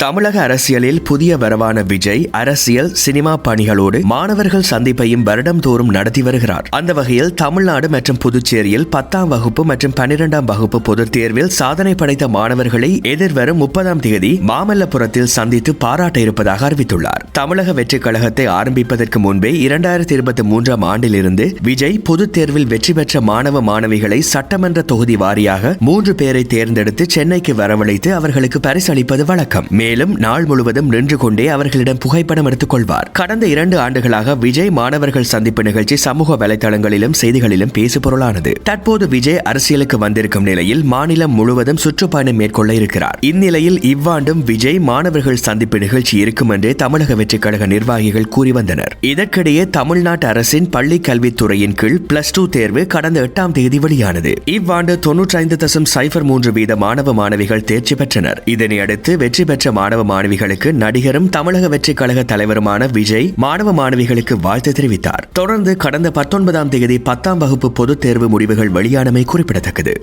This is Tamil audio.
தமிழக அரசியலில் புதிய வரவான விஜய் அரசியல் சினிமா பணிகளோடு மாணவர்கள் சந்திப்பையும் வருடம் தோறும் நடத்தி வருகிறார். அந்த வகையில் தமிழ்நாடு மற்றும் புதுச்சேரியில் பத்தாம் வகுப்பு மற்றும் பன்னிரெண்டாம் வகுப்பு பொதுத் தேர்வில் சாதனை படைத்த மாணவர்களை எதிர்வரும் முப்பதாம் தேதி மாமல்லபுரத்தில் சந்தித்து பாராட்ட இருப்பதாக அறிவித்துள்ளார். தமிழக வெற்றிக் கழகத்தை ஆரம்பிப்பதற்கு முன்பே இரண்டாயிரத்தி இருபத்தி மூன்றாம் ஆண்டிலிருந்து விஜய் பொதுத் தேர்வில் வெற்றி பெற்ற மாணவ மாணவிகளை சட்டமன்ற தொகுதி வாரியாக மூன்று பேரை தேர்ந்தெடுத்து சென்னைக்கு வரவழைத்து அவர்களுக்கு பரிசளிப்பது வழக்கம். மேலும் நாள் முழுவதும் நின்று கொண்டே அவர்களிடம் புகைப்படம் எடுத்துக் கொள்வார். கடந்த இரண்டு ஆண்டுகளாக விஜய் மாணவர்கள் சந்திப்பு நிகழ்ச்சி சமூக வலைதளங்களிலும் செய்திகளிலும் பேசுபொருளானது தற்போது விஜய் அரசியலுக்கு வந்திருக்கும் நிலையில் மாநிலம் முழுவதும் சுற்றுப்பயணம் மேற்கொள்ள இருக்கிறார். இந்நிலையில் இவ்வாண்டும் விஜய் மாணவர்கள் சந்திப்பு நிகழ்ச்சி இருக்கும் என்றே தமிழக வெற்றிக் கழக நிர்வாகிகள் கூறி வந்தனர். இதற்கிடையே தமிழ்நாட்டு அரசின் பள்ளி கல்வித்துறையின் கீழ் பிளஸ் டூ தேர்வு கடந்த எட்டாம் தேதி வெளியானது. இவ்வாண்டு தொன்னூற்றி ஐந்து தசம் சைபர் மூன்று வீத மாணவ மாணவிகள் தேர்ச்சி பெற்றனர். இதனையடுத்து வெற்றி பெற்ற மாணவ மாணவிகளுக்கு நடிகரும் தமிழக வெற்றிக் கழக தலைவருமான விஜய் மாணவ மாணவிகளுக்கு வாழ்த்து தெரிவித்தார். தொடர்ந்து கடந்த பத்தொன்பதாம் தேதி பத்தாம் வகுப்பு பொதுத் தேர்வு முடிவுகள் வெளியானமை குறிப்பிடத்தக்கது.